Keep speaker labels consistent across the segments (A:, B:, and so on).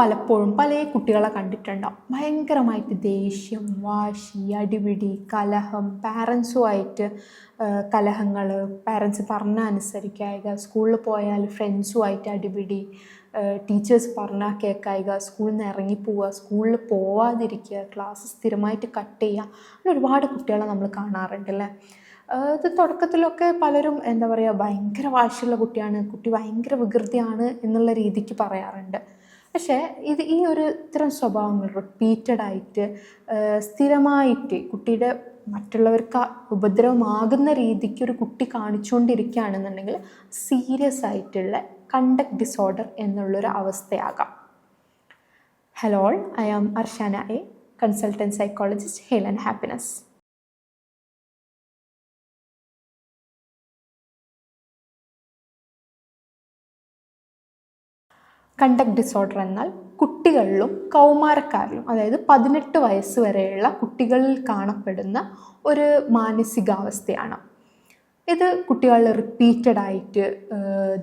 A: പലപ്പോഴും പല കുട്ടികളെ കണ്ടിട്ടുണ്ടാവും. ഭയങ്കരമായിട്ട് ദേഷ്യം വാശി അടിപിടി കലഹം പാരൻസുമായിട്ട് കലഹങ്ങൾ പാരൻസ് പറഞ്ഞ അനുസരിക്കായിക സ്കൂളിൽ പോയാൽ ഫ്രണ്ട്സുമായിട്ട് അടിപിടി ടീച്ചേഴ്സ് പറഞ്ഞാൽ കേൾക്കായിക സ്കൂളിൽ നിന്ന് ഇറങ്ങിപ്പോവുക സ്കൂളിൽ പോവാതിരിക്കുക ക്ലാസ് സ്ഥിരമായിട്ട് കട്ട് ചെയ്യുക അങ്ങനെ ഒരുപാട് കുട്ടികളെ നമ്മൾ കാണാറുണ്ട് അല്ലേ അത് തുടക്കത്തിലൊക്കെ പലരും എന്താ പറയുക ഭയങ്കര വാശിയുള്ള കുട്ടിയാണ് കുട്ടി ഭയങ്കര വികൃതിയാണ് എന്നുള്ള രീതിക്ക് പറയാറുണ്ട്. പക്ഷേ ഇത് ഈ ഒരു ഇത്തരം സ്വഭാവങ്ങൾ റിപ്പീറ്റഡ് ആയിട്ട് സ്ഥിരമായിട്ട് കുട്ടിയുടെ മറ്റുള്ളവർക്ക് ഉപദ്രവമാകുന്ന രീതിക്ക് ഒരു കുട്ടി കാണിച്ചുകൊണ്ടിരിക്കുകയാണെന്നുണ്ടെങ്കിൽ സീരിയസ് ആയിട്ടുള്ള കണ്ടക്ട് ഡിസോർഡർ എന്നുള്ളൊരു അവസ്ഥയാകാം. Hello I am Arshana a consultant psychologist heal and happiness conduct disorder എന്നാൽ കുട്ടികളിലും കൗമാരക്കാരിലും അതായത് പതിനെട്ട് വയസ്സ് വരെയുള്ള കുട്ടികളിൽ കാണപ്പെടുന്ന ഒരു മാനസികാവസ്ഥയാണ്. ഇത് കുട്ടികളിൽ റിപ്പീറ്റഡ് ആയിട്ട്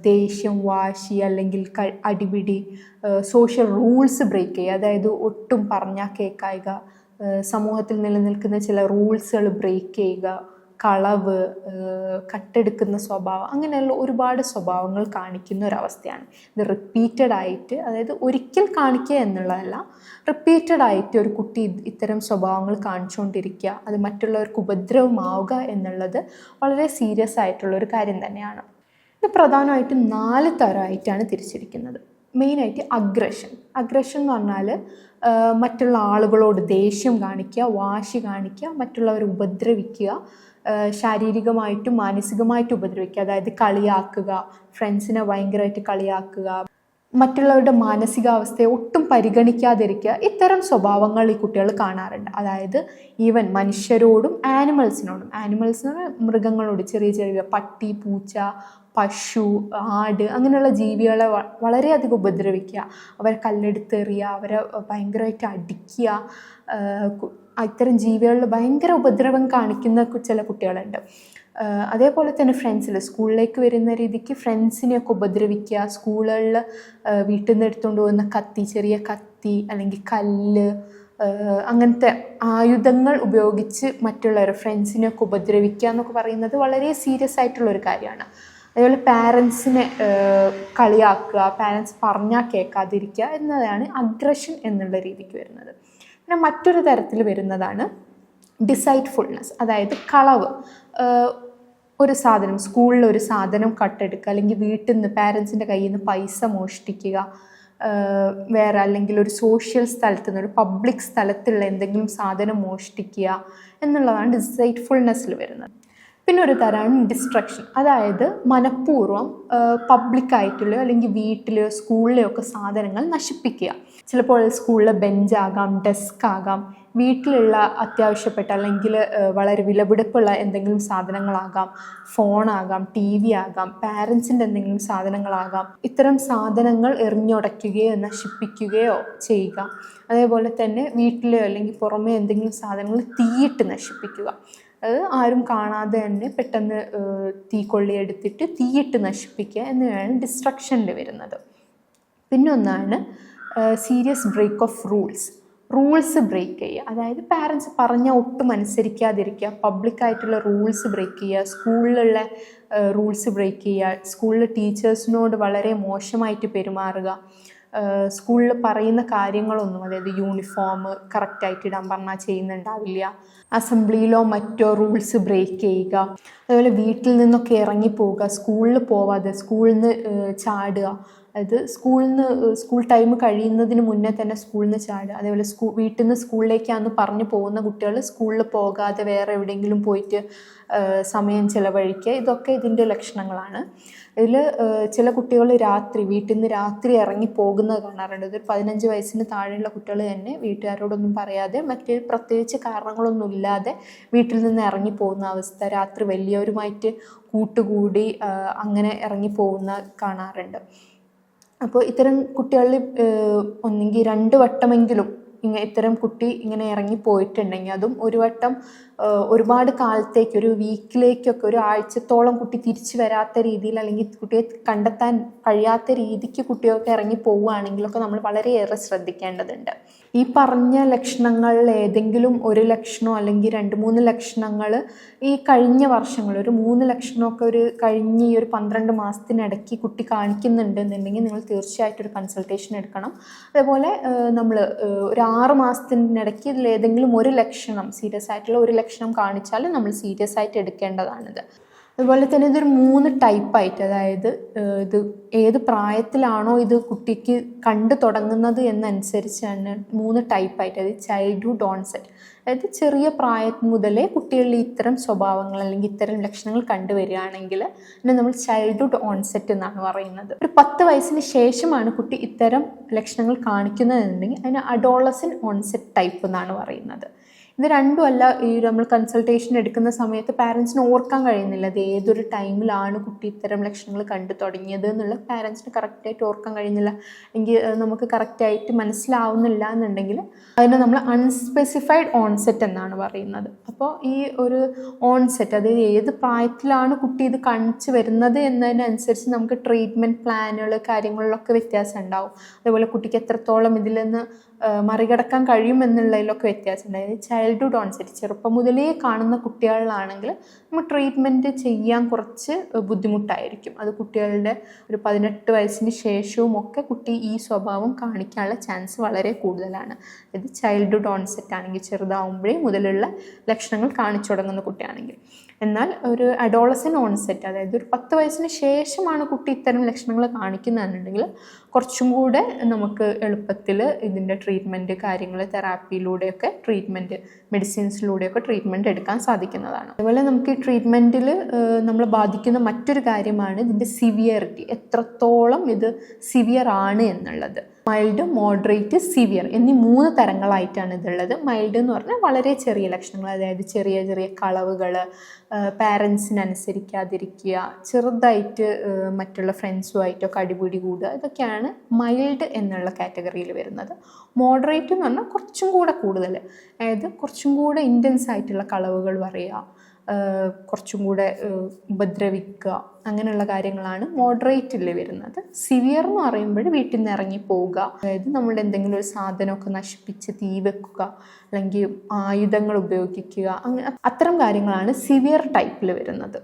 A: ദേഷ്യം വാശി അല്ലെങ്കിൽ അടിപിടി സോഷ്യൽ റൂൾസ് ബ്രേക്ക് ചെയ്യുക. അതായത് ഒട്ടും പറഞ്ഞാൽ കേൾക്കായിക സമൂഹത്തിൽ നിലനിൽക്കുന്ന ചില റൂൾസുകൾ ബ്രേക്ക് ചെയ്യുക. കളവ് കട്ടെടുക്കുന്ന സ്വഭാവം അങ്ങനെയുള്ള ഒരുപാട് സ്വഭാവങ്ങൾ കാണിക്കുന്ന ഒരവസ്ഥയാണ്. ഇത് റിപ്പീറ്റഡ് ആയിട്ട് അതായത് ഒരിക്കൽ കാണിക്കുക എന്നുള്ളതല്ല റിപ്പീറ്റഡ് ആയിട്ട് ഒരു കുട്ടി ഇത്തരം സ്വഭാവങ്ങൾ കാണിച്ചുകൊണ്ടിരിക്കുക അത് മറ്റുള്ളവർക്ക് ഉപദ്രവമാവുക എന്നുള്ളത് വളരെ സീരിയസ് ആയിട്ടുള്ള ഒരു കാര്യം തന്നെയാണ്. ഇത് പ്രധാനമായിട്ടും നാല് തരമായിട്ടാണ് തിരിച്ചിരിക്കുന്നത്. മെയിനായിട്ട് അഗ്രഷൻ അഗ്രഷൻ എന്ന് പറഞ്ഞാൽ മറ്റുള്ള ആളുകളോട് ദേഷ്യം കാണിക്കുക വാശി കാണിക്കുക മറ്റുള്ളവരെ ഉപദ്രവിക്കുക ശാരീരികമായിട്ടും മാനസികമായിട്ടും ഉപദ്രവിക്കുക. അതായത് കളിയാക്കുക ഫ്രണ്ട്സിനെ ഭയങ്കരമായിട്ട് കളിയാക്കുക മറ്റുള്ളവരുടെ മാനസികാവസ്ഥയെ ഒട്ടും പരിഗണിക്കാതിരിക്കുക. ഇത്തരം സ്വഭാവങ്ങൾ ഈ കുട്ടികൾ കാണാറുണ്ട്. അതായത് ഈവൻ മനുഷ്യരോടും ആനിമൽസിനോടും ആനിമൽസിനോട് മൃഗങ്ങളോട് ചെറിയ ചെറിയ പട്ടി പൂച്ച പശു ആട് അങ്ങനെയുള്ള ജീവികളെ വളരെയധികം ഉപദ്രവിക്കുക. അവരെ കല്ലെടുത്തെറിയുക അവരെ ഭയങ്കരമായിട്ട് അടിക്കുക ഇത്തരം ജീവികളിൽ ഭയങ്കര ഉപദ്രവം കാണിക്കുന്ന ചില കുട്ടികളുണ്ട്. അതേപോലെ തന്നെ ഫ്രണ്ട്സിൽ സ്കൂളിലേക്ക് വരുന്ന രീതിക്ക് ഫ്രണ്ട്സിനെയൊക്കെ ഉപദ്രവിക്കുക. സ്കൂളുകളിൽ വീട്ടിൽ നിന്ന് എടുത്തുകൊണ്ട് പോകുന്ന കത്തി ചെറിയ കത്തി അല്ലെങ്കിൽ കല്ല് അങ്ങനത്തെ ആയുധങ്ങൾ ഉപയോഗിച്ച് മറ്റുള്ളവരെ ഫ്രണ്ട്സിനെയൊക്കെ ഉപദ്രവിക്കുക എന്നൊക്കെ പറയുന്നത് വളരെ സീരിയസ് ആയിട്ടുള്ള ഒരു കാര്യമാണ്. അതേപോലെ പാരൻസിനെ കളിയാക്കുക പാരൻസ് പറഞ്ഞാൽ കേൾക്കാതിരിക്കുക എന്നതാണ് അഗ്രഷൻ എന്നുള്ള രീതിക്ക് വരുന്നത്. പിന്നെ മറ്റൊരു തരത്തിൽ വരുന്നതാണ് ഡിസൈറ്റ്ഫുൾനെസ് അതായത് കളവ്. ഒരു സാധനം സ്കൂളിൽ ഒരു സാധനം കട്ടെടുക്കുക അല്ലെങ്കിൽ വീട്ടിൽ നിന്ന് പാരൻസിന്റെ കയ്യിൽ നിന്ന് പൈസ മോഷ്ടിക്കുക വേറെ അല്ലെങ്കിൽ ഒരു സോഷ്യൽ സ്ഥലത്ത് നിന്ന് ഒരു പബ്ലിക് സ്ഥലത്തുള്ള എന്തെങ്കിലും സാധനം മോഷ്ടിക്കുക എന്നുള്ളതാണ് ഡിസൈറ്റ്ഫുൾനെസ്സിൽ വരുന്നത്. പിന്നെ ഒരു തരമാണ് ഡിസ്ട്രക്ഷൻ അതായത് മനഃപൂർവം പബ്ലിക്കായിട്ടുള്ളയോ അല്ലെങ്കിൽ വീട്ടിലെയോ സ്കൂളിലെയോ ഒക്കെ സാധനങ്ങൾ നശിപ്പിക്കുക. ചിലപ്പോൾ സ്കൂളിലെ ബെഞ്ചാകാം ഡെസ്ക് ആകാം വീട്ടിലുള്ള അത്യാവശ്യപ്പെട്ട അല്ലെങ്കിൽ വളരെ വിലപിടിപ്പുള്ള എന്തെങ്കിലും സാധനങ്ങളാകാം ഫോണാകാം ടി വി ആകാം പാരൻസിന്റെ എന്തെങ്കിലും സാധനങ്ങളാകാം. ഇത്തരം സാധനങ്ങൾ എറിഞ്ഞുടയ്ക്കുകയോ നശിപ്പിക്കുകയോ ചെയ്യുക. അതേപോലെ തന്നെ വീട്ടിലെയോ അല്ലെങ്കിൽ പുറമേ എന്തെങ്കിലും സാധനങ്ങൾ തീയിട്ട് നശിപ്പിക്കുക. ആരും കാണാതെ തന്നെ പെട്ടെന്ന് തീക്കൊള്ളി എടുത്തിട്ട് തീയിട്ട് നശിപ്പിക്കുക എന്നിവയാണ് ഡിസ്ട്രക്ഷനിൽ വരുന്നത്. പിന്നെ ഒന്നാണ് serious break of rules rules break ചെയ്യുക. അതായത് പാരൻസ് പറഞ്ഞ ഒട്ടും അനുസരിക്കാതിരിക്കുക. പബ്ലിക്കായിട്ടുള്ള റൂൾസ് ബ്രേക്ക് ചെയ്യുക. സ്കൂളിലുള്ള റൂൾസ് ബ്രേക്ക് ചെയ്യുക. സ്കൂളിലെ ടീച്ചേഴ്സിനോട് വളരെ മോശമായിട്ട് പെരുമാറുക. സ്കൂളിൽ പറയുന്ന കാര്യങ്ങളൊന്നും അതായത് യൂണിഫോം കറക്റ്റായിട്ട് ഇടാൻ പറഞ്ഞാൽ ചെയ്യുന്നുണ്ടാവില്ല. അസംബ്ലിയിലോ മറ്റോ റൂൾസ് ബ്രേക്ക് ചെയ്യുക. അതുപോലെ വീട്ടിൽ നിന്നൊക്കെ ഇറങ്ങി പോവുക സ്കൂളിൽ പോവാതെ സ്കൂളിൽ നിന്ന് ചാടുക. അതായത് സ്കൂളിൽ നിന്ന് സ്കൂൾ ടൈം കഴിയുന്നതിന് മുന്നേ തന്നെ സ്കൂളിൽ നിന്ന് ചാടുക. അതേപോലെ സ്കൂൾ വീട്ടിൽ നിന്ന് സ്കൂളിലേക്കാന്ന് പറഞ്ഞു പോകുന്ന കുട്ടികൾ സ്കൂളിൽ പോകാതെ വേറെ എവിടെയെങ്കിലും പോയിട്ട് സമയം ചിലവഴിക്കുക. ഇതൊക്കെ ഇതിന്റെ ലക്ഷണങ്ങളാണ്. ഇതിൽ ചില കുട്ടികൾ രാത്രി വീട്ടിൽ നിന്ന് രാത്രി ഇറങ്ങി പോകുന്നത് കാണാറുണ്ട്. ഇതൊരു പതിനഞ്ച് വയസ്സിന് താഴെയുള്ള കുട്ടികൾ തന്നെ വീട്ടുകാരോടൊന്നും പറയാതെ മറ്റൊരു പ്രത്യേകിച്ച് കാരണങ്ങളൊന്നും ഇല്ലാതെ വീട്ടിൽ നിന്ന് ഇറങ്ങി പോകുന്ന അവസ്ഥ രാത്രി വലിയവരുമായിട്ട് കൂട്ടുകൂടി അങ്ങനെ ഇറങ്ങി പോകുന്ന കാണാറുണ്ട്. അപ്പോൾ ഇത്തരം കുട്ടികളിൽ ഒന്നെങ്കിൽ രണ്ട് വട്ടമെങ്കിലും ഇങ്ങനെ ഇത്തരം കുട്ടി ഇങ്ങനെ ഇറങ്ങി പോയിട്ടുണ്ടെങ്കിൽ അതും ഒരു വട്ടം ഒരുപാട് കാലത്തേക്ക് ഒരു വീക്കിലേക്കൊക്കെ ഒരു ആഴ്ചത്തോളം കുട്ടി തിരിച്ചു വരാത്ത രീതിയിൽ അല്ലെങ്കിൽ കുട്ടിയെ കണ്ടെത്താൻ കഴിയാത്ത രീതിക്ക് കുട്ടിയൊക്കെ ഇറങ്ങി പോവുകയാണെങ്കിലൊക്കെ നമ്മൾ വളരെയേറെ ശ്രദ്ധിക്കേണ്ടതുണ്ട്. ഈ പറഞ്ഞ ലക്ഷണങ്ങളിൽ ഏതെങ്കിലും ഒരു ലക്ഷണമോ അല്ലെങ്കിൽ രണ്ട് മൂന്ന് ലക്ഷണങ്ങൾ ഈ കഴിഞ്ഞ വർഷങ്ങൾ ഒരു മൂന്ന് ലക്ഷണമൊക്കെ ഒരു കഴിഞ്ഞ ഈ ഒരു പന്ത്രണ്ട് മാസത്തിനിടയ്ക്ക് കുട്ടി കാണിക്കുന്നുണ്ട് എന്നുണ്ടെങ്കിൽ നിങ്ങൾ തീർച്ചയായിട്ടും ഒരു കൺസൾട്ടേഷൻ എടുക്കണം. അതേപോലെ നമ്മൾ ഒരു ആറ് മാസത്തിനിടയ്ക്ക് ഇതിൽ ഏതെങ്കിലും ഒരു ലക്ഷണം സീരിയസ് ആയിട്ടുള്ള ഒരു ലക്ഷണം കാണിച്ചാൽ നമ്മൾ സീരിയസ് ആയിട്ട് എടുക്കേണ്ടതാണിത്. അതുപോലെ തന്നെ ഇതൊരു മൂന്ന് ടൈപ്പായിട്ട് അതായത് ഇത് ഏത് പ്രായത്തിലാണോ ഇത് കുട്ടിക്ക് കണ്ടു തുടങ്ങുന്നത് എന്നനുസരിച്ചാണ് മൂന്ന് ടൈപ്പായിട്ട് അതായത് ചൈൽഡ്ഹുഡ് ഓൺസെറ്റ് അതായത് ചെറിയ പ്രായം മുതലേ കുട്ടികളിൽ ഇത്തരം സ്വഭാവങ്ങൾ അല്ലെങ്കിൽ ഇത്തരം ലക്ഷണങ്ങൾ കണ്ടുവരികയാണെങ്കിൽ അതിനെ നമ്മൾ ചൈൽഡ്ഹുഡ് ഓൺസെറ്റ് എന്നാണ് പറയുന്നത്. ഒരു പത്ത് വയസ്സിന് ശേഷമാണ് കുട്ടി ഇത്തരം ലക്ഷണങ്ങൾ കാണിക്കുന്നതെന്നുണ്ടെങ്കിൽ അതിന് അഡോളസൻ ഓൺസെറ്റ് ടൈപ്പ് എന്നാണ് പറയുന്നത്. ഇത് രണ്ടുമല്ല ഈ നമ്മൾ കൺസൾട്ടേഷൻ എടുക്കുന്ന സമയത്ത് പാരൻസിന് ഓർക്കാൻ കഴിയുന്നില്ല അത് ഏതൊരു ടൈമിലാണ് കുട്ടി ഇത്തരം ലക്ഷണങ്ങൾ കണ്ടു തുടങ്ങിയത് എന്നുള്ള പാരൻസിന് കറക്റ്റായിട്ട് ഓർക്കാൻ കഴിയുന്നില്ല. എങ്കിൽ നമുക്ക് കറക്റ്റായിട്ട് മനസ്സിലാവുന്നില്ല എന്നുണ്ടെങ്കിൽ അതിനെ നമ്മൾ അൺസ്പെസിഫൈഡ് ഓൺസെറ്റ് എന്നാണ് പറയുന്നത്. അപ്പോൾ ഈ ഒരു ഓൺസെറ്റ് അതായത് ഏത് പ്രായത്തിലാണ് കുട്ടി ഇത് കാണിച്ചു വരുന്നത് എന്നതിനനുസരിച്ച് നമുക്ക് ട്രീറ്റ്മെന്റ് പ്ലാനുകൾ കാര്യങ്ങളിലൊക്കെ വ്യത്യാസം ഉണ്ടാവും. അതുപോലെ കുട്ടിക്ക് എത്രത്തോളം ഇതിൽ നിന്ന് മറികടക്കാൻ കഴിയും എന്നുള്ളതിലൊക്കെ അതായത് ചൈൽഡ്ഹുഡ് ഓൺസെറ്റ് ചെറുപ്പം മുതലേ കാണുന്ന കുട്ടികളിലാണെങ്കിൽ നമ്മൾ ട്രീറ്റ്മെന്റ് ചെയ്യാൻ കുറച്ച് ബുദ്ധിമുട്ടായിരിക്കും. അത് കുട്ടികളുടെ ഒരു പതിനെട്ട് വയസ്സിന് ശേഷവും ഒക്കെ കുട്ടി ഈ സ്വഭാവം കാണിക്കാനുള്ള ചാൻസ് വളരെ കൂടുതലാണ്. അതായത് ചൈൽഡ്ഹുഡ് ഓൺസെറ്റ് ആണെങ്കിൽ ചെറുതാവുമ്പോഴേ മുതലുള്ള ലക്ഷണങ്ങൾ കാണിച്ചു തുടങ്ങുന്ന കുട്ടിയാണെങ്കിൽ. എന്നാൽ ഒരു അഡോളസൻ ഓൺസെറ്റ് അതായത് ഒരു പത്ത് വയസ്സിന് ശേഷമാണ് കുട്ടി ഇത്തരം ലക്ഷണങ്ങൾ കാണിക്കുന്നതെന്നുണ്ടെങ്കിൽ കുറച്ചും കൂടെ നമുക്ക് എളുപ്പത്തിൽ ഇതിന്റെ ട്രീറ്റ്മെന്റ് കാര്യങ്ങൾ തെറാപ്പിയിലൂടെയൊക്കെ ട്രീറ്റ്മെന്റ് മെഡിസിൻസിലൂടെയൊക്കെ ട്രീറ്റ്മെന്റ് എടുക്കാൻ സാധിക്കുന്നതാണ്. അതുപോലെ നമുക്ക് ഈ ട്രീറ്റ്മെന്റിൽ നമ്മൾ ബാധിക്കുന്ന മറ്റൊരു കാര്യമാണ് ഇതിന്റെ സിവിയറിറ്റി എത്രത്തോളം ഇത് സിവിയർ ആണ് എന്നുള്ളത്. മൈൽഡ് മോഡറേറ്റ് സിവിയർ എന്നീ മൂന്ന് തരങ്ങളായിട്ടാണ് ഇതുള്ളത്. മൈൽഡ് എന്ന് പറഞ്ഞാൽ വളരെ ചെറിയ ലക്ഷണങ്ങൾ അതായത് ചെറിയ ചെറിയ കളവുകൾ പാരൻസിനനുസരിക്കാതിരിക്കുക ചെറുതായിട്ട് മറ്റുള്ള ഫ്രണ്ട്സുമായിട്ടൊക്കെ അടിപിടി കൂടുക ഇതൊക്കെയാണ് മൈൽഡ് എന്നുള്ള കാറ്റഗറിയിൽ വരുന്നത്. മോഡറേറ്റ് എന്ന് പറഞ്ഞാൽ കുറച്ചും കൂടെ കൂടുതൽ. അതായത് കുറച്ചും കൂടെ ഇന്റൻസ് ആയിട്ടുള്ള കളവുകൾ പറയുക കുറച്ചും കൂടെ ഉപദ്രവിക്കുക അങ്ങനെയുള്ള കാര്യങ്ങളാണ് മോഡറേറ്റിൽ വരുന്നത്. സിവിയർ എന്ന് പറയുമ്പോൾ വീട്ടിൽ നിന്ന് ഇറങ്ങി പോവുക അതായത് നമ്മൾ എന്തെങ്കിലും ഒരു സാധനമൊക്കെ നശിപ്പിച്ച് തീ വെക്കുക അല്ലെങ്കിൽ ആയുധങ്ങൾ ഉപയോഗിക്കുക അങ്ങനെ അത്തരം കാര്യങ്ങളാണ് സിവിയർ ടൈപ്പിൽ വരുന്നത്.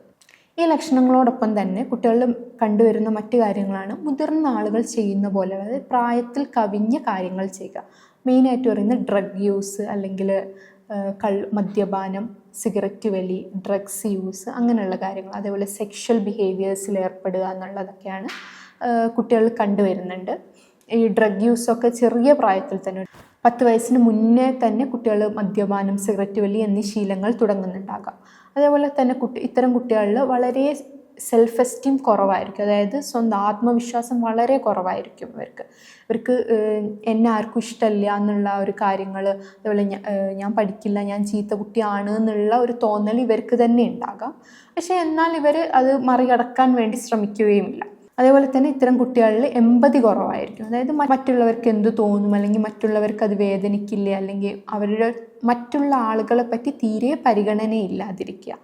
A: ഈ ലക്ഷണങ്ങളോടൊപ്പം തന്നെ കുട്ടികളിൽ കണ്ടുവരുന്ന മറ്റു കാര്യങ്ങളാണ് മുതിർന്ന ആളുകൾ ചെയ്യുന്ന പോലെ അതായത് പ്രായത്തിൽ കവിഞ്ഞ കാര്യങ്ങൾ ചെയ്യുക. മെയിനായിട്ട് പറയുന്നത് ഡ്രഗ് യൂസ് അല്ലെങ്കിൽ കൾ മദ്യപാനം സിഗരറ്റ് വലി ഡ്രഗ്സ് യൂസ് അങ്ങനെയുള്ള കാര്യങ്ങൾ അതേപോലെ സെക്ഷൽ ബിഹേവിയേഴ്സിൽ ഏർപ്പെടുക എന്നുള്ളതൊക്കെയാണ് കുട്ടികൾ കണ്ടുവരുന്നുണ്ട് ഈ ഡ്രഗ് യൂസൊക്കെ ചെറിയ പ്രായത്തിൽ തന്നെ പത്ത് വയസ്സിന് മുന്നേ തന്നെ കുട്ടികൾ മദ്യപാനം സിഗരറ്റ് വലി എന്നീ ശീലങ്ങൾ തുടങ്ങുന്നുണ്ടാകാം. അതേപോലെ തന്നെ കുട്ടി ഇത്തരം കുട്ടികളിൽ വളരെ സെൽഫ് എസ്റ്റീം കുറവായിരിക്കും. അതായത് സ്വന്തം ആത്മവിശ്വാസം വളരെ കുറവായിരിക്കും ഇവർക്ക്. ഇവർക്ക് എന്നെ ആർക്കും ഇഷ്ടമല്ല എന്നുള്ള ഒരു കാര്യങ്ങൾ അതുപോലെ ഞാൻ പഠിക്കില്ല ഞാൻ ചീത്ത കുട്ടിയാണ് എന്നുള്ള ഒരു തോന്നൽ ഇവർക്ക് തന്നെ ഉണ്ടാകാം. പക്ഷേ എന്നാൽ ഇവർ അത് മറികടക്കാൻ വേണ്ടി ശ്രമിക്കുകയുമില്ല. അതേപോലെ തന്നെ ഇത്തരം കുട്ടികളിൽ എമ്പതി കുറവായിരിക്കും. അതായത് മറ്റുള്ളവർക്ക് എന്ത് തോന്നും അല്ലെങ്കിൽ മറ്റുള്ളവർക്ക് അത് വേദനിക്കില്ല അല്ലെങ്കിൽ അവരുടെ മറ്റുള്ള ആളുകളെ പറ്റി തീരെ പരിഗണനയില്ലാതിരിക്കുക.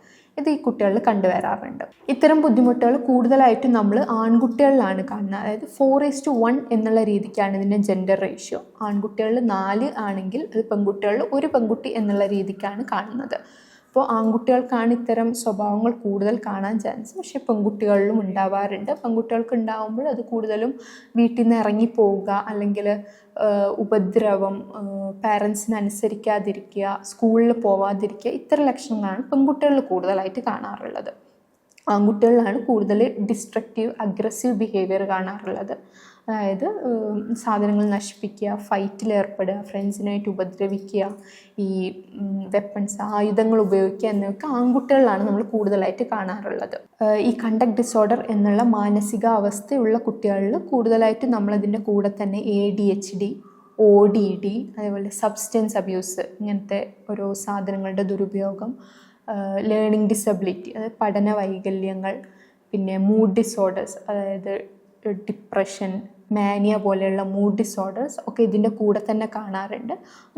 A: ഇത് ഈ കുട്ടികളിൽ കണ്ടുവരാറുണ്ട്. ഇത്തരം ബുദ്ധിമുട്ടുകൾ കൂടുതലായിട്ടും നമ്മൾ ആൺകുട്ടികളിലാണ് കാണുന്നത്. അതായത് ഫോർ ഈസ് ടു വൺ എന്നുള്ള രീതിക്കാണ് ഇതിന്റെ ജെൻഡർ റേഷ്യോ ആൺകുട്ടികളിൽ നാല് ആണെങ്കിൽ അത് പെൺകുട്ടികളിൽ ഒരു പെൺകുട്ടി എന്നുള്ള രീതിക്കാണ് കാണുന്നത്. അപ്പോൾ ആൺകുട്ടികൾക്കാണ് ഇത്തരം സ്വഭാവങ്ങൾ കൂടുതൽ കാണാൻ ചാൻസ് പക്ഷേ പെൺകുട്ടികളിലും ഉണ്ടാവാറുണ്ട്. പെൺകുട്ടികൾക്ക് ഉണ്ടാവുമ്പോൾ അത് കൂടുതലും വീട്ടിൽ നിന്ന് ഇറങ്ങി പോവുക അല്ലെങ്കിൽ ഉപദ്രവം പാരൻസിന് അനുസരിക്കാതിരിക്കുക സ്കൂളിൽ പോവാതിരിക്കുക ഇത്തരം ലക്ഷണങ്ങളാണ് പെൺകുട്ടികളിൽ കൂടുതലായിട്ട് കാണാറുള്ളത്. ആൺകുട്ടികളിലാണ് കൂടുതൽ ഡിസ്ട്രക്റ്റീവ് അഗ്രസീവ് ബിഹേവിയർ കാണാറുള്ളത്. അതായത് സാധനങ്ങൾ നശിപ്പിക്കുക ഫൈറ്റിൽ ഏർപ്പെടുക ഫ്രണ്ട്സിനായിട്ട് ഉപദ്രവിക്കുക ഈ വെപ്പൺസ് ആയുധങ്ങൾ ഉപയോഗിക്കുക എന്നൊക്കെ ആൺകുട്ടികളിലാണ് നമ്മൾ കൂടുതലായിട്ട് കാണാറുള്ളത്. ഈ കണ്ടക്ട് ഡിസോർഡർ എന്നുള്ള മാനസികാവസ്ഥയുള്ള കുട്ടികളിൽ കൂടുതലായിട്ട് നമ്മളതിന്റെ കൂടെ തന്നെ A D H D O D D അതേപോലെ സബ്സ്റ്റൻസ് അബ്യൂസ് ഇങ്ങനത്തെ ഓരോ സാധനങ്ങളുടെ ദുരുപയോഗം ലേണിംഗ് ഡിസബിലിറ്റി അതായത് പഠന വൈകല്യങ്ങൾ പിന്നെ മൂഡ് ഡിസോർഡേഴ്സ് അതായത് ഡിപ്രഷൻ മാനിയ പോലെയുള്ള മൂഡ് ഡിസോർഡേഴ്സ് ഒക്കെ ഇതിന്റെ കൂടെ തന്നെ കാണാറുണ്ട്.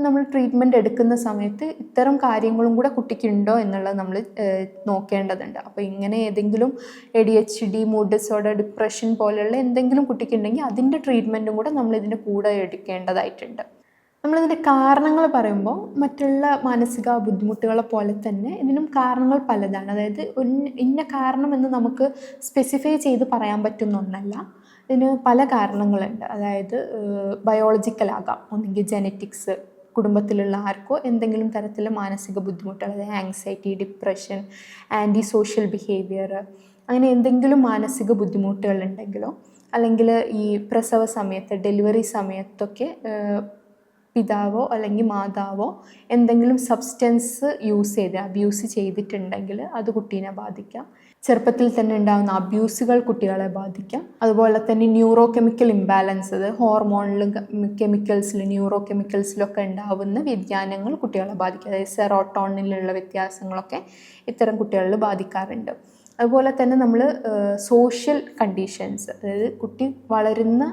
A: നമ്മൾ ട്രീറ്റ്മെന്റ് എടുക്കുന്ന സമയത്ത് ഇത്തരം കാര്യങ്ങളും കൂടെ കുട്ടിക്കുണ്ടോ എന്നുള്ളത് നമ്മൾ നോക്കേണ്ടതുണ്ട്. അപ്പോൾ ഇങ്ങനെ ഏതെങ്കിലും A D H D mood disorder depression പോലെയുള്ള എന്തെങ്കിലും കുട്ടിക്കുണ്ടെങ്കിൽ അതിന്റെ ട്രീറ്റ്മെന്റും കൂടെ നമ്മൾ ഇതിന്റെ കൂടെ എടുക്കേണ്ടതായിട്ടുണ്ട്. നമ്മളിതിന്റെ കാരണങ്ങൾ പറയുമ്പോൾ മറ്റുള്ള മാനസിക ബുദ്ധിമുട്ടുകളെ പോലെ തന്നെ ഇതിനും കാരണങ്ങൾ പലതാണ്. അതായത് ഇന്ന കാരണം എന്ന് നമുക്ക് സ്പെസിഫൈ ചെയ്ത് പറയാൻ പറ്റുന്ന ഒന്നല്ല. ഇതിന് പല കാരണങ്ങളുണ്ട്. അതായത് ബയോളജിക്കൽ ബയോളജിക്കലാകാം ഒന്നെങ്കിൽ ജെനറ്റിക്സ് കുടുംബത്തിലുള്ള ആർക്കോ എന്തെങ്കിലും തരത്തിലുള്ള മാനസിക ബുദ്ധിമുട്ടുകൾ അതായത് anxiety depression anti social behaviour അങ്ങനെ എന്തെങ്കിലും മാനസിക ബുദ്ധിമുട്ടുകൾ ഉണ്ടെങ്കിലോ അല്ലെങ്കിൽ ഈ പ്രസവ സമയത്ത് ഡെലിവറി സമയത്തൊക്കെ പിതാവോ അല്ലെങ്കിൽ മാതാവോ എന്തെങ്കിലും സബ്സ്റ്റൻസ് യൂസ് ചെയ്ത് അബ്യൂസ് ചെയ്തിട്ടുണ്ടെങ്കിൽ അത് കുട്ടീനെ ബാധിക്കാം. ചെറുപ്പത്തിൽ തന്നെ ഉണ്ടാകുന്ന അബ്യൂസുകൾ കുട്ടികളെ ബാധിക്കാം. അതുപോലെ തന്നെ ന്യൂറോ കെമിക്കൽ ഇംബാലൻസ് അത് ഹോർമോണിലും കെമിക്കൽസിൽ ന്യൂറോ കെമിക്കൽസിലൊക്കെ ഉണ്ടാവുന്ന വ്യതിയാനങ്ങൾ കുട്ടികളെ ബാധിക്കും. അതായത് സെറോട്ടോണിലുള്ള വ്യത്യാസങ്ങളൊക്കെ ഇത്തരം കുട്ടികളിൽ ബാധിക്കാറുണ്ട്. അതുപോലെ തന്നെ നമ്മൾ സോഷ്യൽ കണ്ടീഷൻസ് അതായത് കുട്ടി വളരുന്ന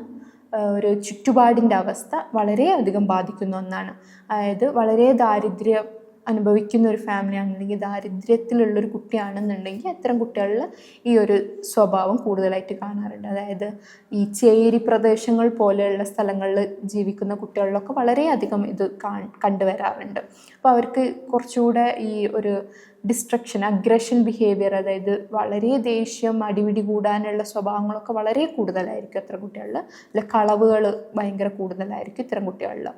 A: ഒരു ചുറ്റുപാടിന്റെ അവസ്ഥ വളരെയധികം ബാധിക്കുന്ന ഒന്നാണ്. അതായത് വളരെ ദാരിദ്ര്യം അനുഭവിക്കുന്ന ഒരു ഫാമിലി ആണെന്നുണ്ടെങ്കിൽ ദാരിദ്ര്യത്തിലുള്ളൊരു കുട്ടിയാണെന്നുണ്ടെങ്കിൽ അത്തരം കുട്ടികളിൽ ഈ ഒരു സ്വഭാവം കൂടുതലായിട്ട് കാണാറുണ്ട്. അതായത് ഈ ചേരി പ്രദേശങ്ങൾ പോലെയുള്ള സ്ഥലങ്ങളിൽ ജീവിക്കുന്ന കുട്ടികളിലൊക്കെ വളരെയധികം ഇത് കണ്ടുവരാറുണ്ട്. അപ്പോൾ അവർക്ക് കുറച്ചുകൂടെ ഈ ഒരു ഡിസ്ട്രക്ഷൻ അഗ്രഷൻ ബിഹേവിയർ അതായത് വളരെ ദേഷ്യം അടിപിടി കൂടാനുള്ള സ്വഭാവങ്ങളൊക്കെ വളരെ കൂടുതലായിരിക്കും അത്തരം കുട്ടികളിൽ അല്ല കളവുകൾ ഭയങ്കര കൂടുതലായിരിക്കും ഇത്തരം കുട്ടികളിൽ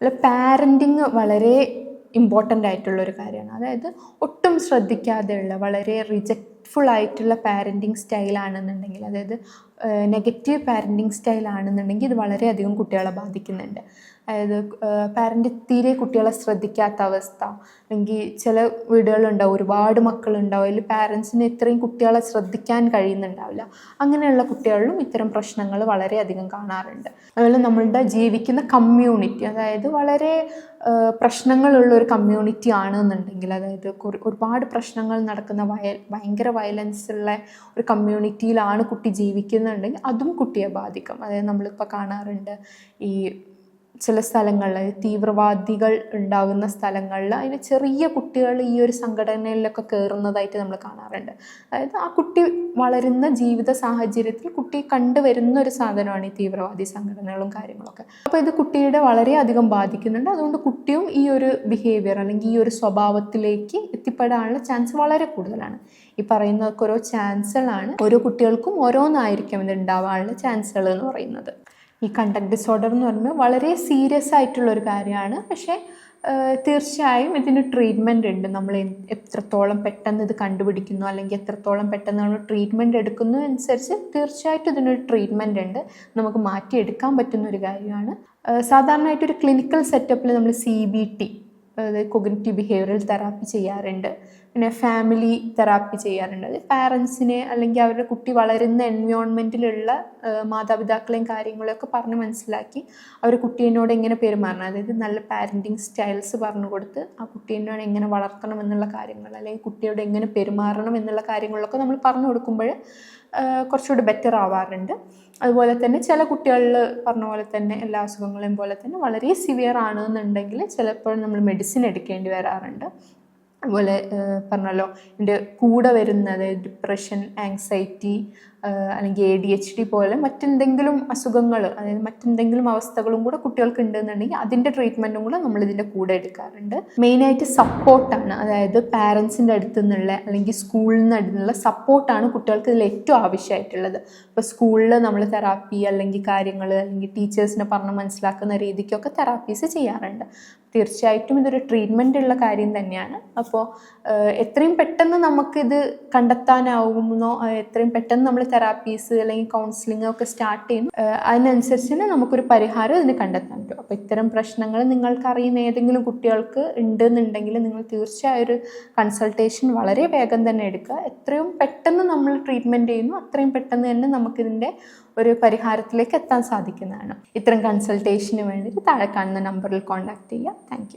A: അല്ല പാരന്റിങ് വളരെ ഇമ്പോർട്ടന്റ് ആയിട്ടുള്ള ഒരു കാര്യമാണ്. അതായത് ഒട്ടും ശ്രദ്ധിക്കാതെയുള്ള വളരെ റിജക്റ്റ്ഫുൾ ആയിട്ടുള്ള പാരന്റിങ് സ്റ്റൈലാണെന്നുണ്ടെങ്കിൽ അതായത് നെഗറ്റീവ് പാരന്റിങ് സ്റ്റൈലാണെന്നുണ്ടെങ്കിൽ ഇത് വളരെയധികം കുട്ടികളെ ബാധിക്കുന്നുണ്ട്. അതായത് പാരന്റ് തീരെ കുട്ടികളെ ശ്രദ്ധിക്കാത്ത അവസ്ഥ. അല്ലെങ്കിൽ ചില വീടുകളുണ്ടാവും ഒരുപാട് മക്കളുണ്ടാവും അതിൽ പാരൻസിന് ഇത്രയും കുട്ടികളെ ശ്രദ്ധിക്കാൻ കഴിയുന്നുണ്ടാവില്ല. അങ്ങനെയുള്ള കുട്ടികളിലും ഇത്തരം പ്രശ്നങ്ങൾ വളരെയധികം കാണാറുണ്ട്. അതുപോലെ നമ്മളുടെ ജീവിക്കുന്ന കമ്മ്യൂണിറ്റി അതായത് വളരെ പ്രശ്നങ്ങളുള്ള ഒരു കമ്മ്യൂണിറ്റി ആണെന്നുണ്ടെങ്കിൽ അതായത് ഒരുപാട് പ്രശ്നങ്ങൾ നടക്കുന്ന വയ ഭയങ്കര വയലൻസ് ഉള്ള ഒരു കമ്മ്യൂണിറ്റിയിലാണ് കുട്ടി ജീവിക്കുന്നുണ്ടെങ്കിൽ അതും കുട്ടിയെ ബാധിക്കും. അതായത് നമ്മളിപ്പോൾ കാണാറുണ്ട് ഈ ചില സ്ഥലങ്ങളിൽ തീവ്രവാദികൾ ഉണ്ടാകുന്ന സ്ഥലങ്ങളിൽ അതിന് ചെറിയ കുട്ടികൾ ഈ ഒരു സംഘടനയിലൊക്കെ കയറുന്നതായിട്ട് നമ്മൾ കാണാറുണ്ട്. അതായത് ആ കുട്ടി വളരുന്ന ജീവിത സാഹചര്യത്തിൽ കുട്ടി കണ്ടുവരുന്ന ഒരു സാധനമാണ് ഈ തീവ്രവാദി സംഘടനകളും കാര്യങ്ങളൊക്കെ. അപ്പോൾ ഇത് കുട്ടിയുടെ വളരെയധികം ബാധിക്കുന്നുണ്ട്. അതുകൊണ്ട് കുട്ടിയും ഈ ഒരു ബിഹേവിയർ അല്ലെങ്കിൽ ഈ ഒരു സ്വഭാവത്തിലേക്ക് എത്തിപ്പെടാനുള്ള ചാൻസ് വളരെ കൂടുതലാണ്. ഈ പറയുന്നതൊക്കെ ഓരോ ചാൻസുകളാണ് ഓരോ കുട്ടികൾക്കും ഓരോന്നായിരിക്കും ഇത് ഉണ്ടാവാനുള്ള ചാൻസുകൾ എന്ന് പറയുന്നത്. ഈ കണ്ടക്ട് ഡിസോർഡർ എന്ന് പറയുന്നത് വളരെ സീരിയസ് ആയിട്ടുള്ള ഒരു കാര്യമാണ്. പക്ഷേ തീർച്ചയായും ഇതിന് ട്രീറ്റ്മെന്റ് ഉണ്ട്. നമ്മൾ എത്രത്തോളം പെട്ടെന്ന് ഇത് കണ്ടുപിടിക്കുന്നു അല്ലെങ്കിൽ എത്രത്തോളം പെട്ടെന്ന് നമ്മൾ ട്രീറ്റ്മെന്റ് എടുക്കുന്നു അനുസരിച്ച് തീർച്ചയായിട്ടും ഇതിനൊരു ട്രീറ്റ്മെന്റ് ഉണ്ട്. നമുക്ക് മാറ്റിയെടുക്കാൻ പറ്റുന്ന ഒരു കാര്യമാണ് സാധാരണയായിട്ടൊരു ക്ലിനിക്കൽ സെറ്റപ്പിൽ നമ്മൾ സി ബി ടി അതായത് കൊഗ്നറ്റീവ് ബിഹേവിയറൽ തെറാപ്പി ചെയ്യാറുണ്ട്. പിന്നെ ഫാമിലി തെറാപ്പി ചെയ്യാറുണ്ട്. അത് പാരൻസിനെ അല്ലെങ്കിൽ അവരുടെ കുട്ടി വളരുന്ന എൻവയോൺമെന്റിലുള്ള മാതാപിതാക്കളെയും കാര്യങ്ങളെയൊക്കെ പറഞ്ഞ് മനസ്സിലാക്കി അവർ കുട്ടീനോട് എങ്ങനെ പെരുമാറണം. അതായത് നല്ല പാരന്റിങ് സ്റ്റൈൽസ് പറഞ്ഞു കൊടുത്ത് ആ കുട്ടീനോട് എങ്ങനെ വളർത്തണം എന്നുള്ള കാര്യങ്ങൾ അല്ലെങ്കിൽ കുട്ടിയോട് എങ്ങനെ പെരുമാറണം എന്നുള്ള കാര്യങ്ങളൊക്കെ നമ്മൾ പറഞ്ഞു കൊടുക്കുമ്പോൾ കുറച്ചുകൂടി ബെറ്റർ ആവാറുണ്ട്. അതുപോലെ തന്നെ ചില കുട്ടികളിൽ പറഞ്ഞ പോലെ തന്നെ എല്ലാ അസുഖങ്ങളെയും പോലെ തന്നെ വളരെ സിവിയർ ആണെന്നുണ്ടെങ്കിൽ ചിലപ്പോൾ നമ്മൾ മെഡിസിൻ എടുക്കേണ്ടി വരാറുണ്ട്. അതുപോലെ പറഞ്ഞല്ലോ എന്റെ കൂടെ വരുന്നത് ഡിപ്രഷൻ ആങ്സൈറ്റി അല്ലെങ്കിൽ എ ഡി എച്ച് ഡി പോലെ മറ്റെന്തെങ്കിലും അസുഖങ്ങൾ അതായത് മറ്റെന്തെങ്കിലും അവസ്ഥകളും കൂടെ കുട്ടികൾക്ക് ഉണ്ടെന്നുണ്ടെങ്കിൽ അതിന്റെ ട്രീറ്റ്മെന്റും കൂടെ നമ്മൾ ഇതിന്റെ കൂടെ എടുക്കാറുണ്ട്. മെയിനായിട്ട് സപ്പോർട്ടാണ് അതായത് പാരൻസിന്റെ അടുത്ത് നിന്നുള്ള അല്ലെങ്കിൽ സ്കൂളിൽ നിന്നുള്ള സപ്പോർട്ടാണ് കുട്ടികൾക്ക് ഇതിൽ ഏറ്റവും ആവശ്യമായിട്ടുള്ളത്. ഇപ്പോൾ സ്കൂളിൽ നമ്മൾ തെറാപ്പി അല്ലെങ്കിൽ കാര്യങ്ങൾ അല്ലെങ്കിൽ ടീച്ചേഴ്സിനെ പറഞ്ഞ് മനസ്സിലാക്കുന്ന രീതിക്കൊക്കെ തെറാപ്പീസ് ചെയ്യാറുണ്ട്. തീർച്ചയായിട്ടും ഇതൊരു ട്രീറ്റ്മെന്റ് ഉള്ള കാര്യം തന്നെയാണ്. അപ്പോൾ എത്രയും പെട്ടെന്ന് നമുക്കിത് കണ്ടെത്താനാവുമെന്നോ എത്രയും പെട്ടെന്ന് നമ്മൾ തെറാപ്പീസ് അല്ലെങ്കിൽ കൗൺസിലിംഗ് ഒക്കെ സ്റ്റാർട്ട് ചെയ്യും അതിനനുസരിച്ച് തന്നെ നമുക്കൊരു പരിഹാരം ഇതിന് കണ്ടെത്താൻ പറ്റും. അപ്പോൾ ഇത്തരം പ്രശ്നങ്ങൾ നിങ്ങൾക്ക് അറിയുന്ന ഏതെങ്കിലും കുട്ടികൾക്ക് ഉണ്ടെന്നുണ്ടെങ്കിൽ നിങ്ങൾ തീർച്ചയായും ഒരു കൺസൾട്ടേഷൻ വളരെ വേഗം തന്നെ എടുക്കുക. എത്രയും പെട്ടെന്ന് നമ്മൾ ട്രീറ്റ്മെന്റ് ചെയ്യുന്നു അത്രയും പെട്ടെന്ന് തന്നെ നമുക്കിതിന്റെ ഒരു പരിഹാരത്തിലേക്ക് എത്താൻ സാധിക്കുന്നതാണ്. ഇത്തരം കൺസൾട്ടേഷന് വേണ്ടിയിട്ട് താഴെ കാണുന്ന നമ്പറിൽ കോൺടാക്ട് ചെയ്യുക. താങ്ക്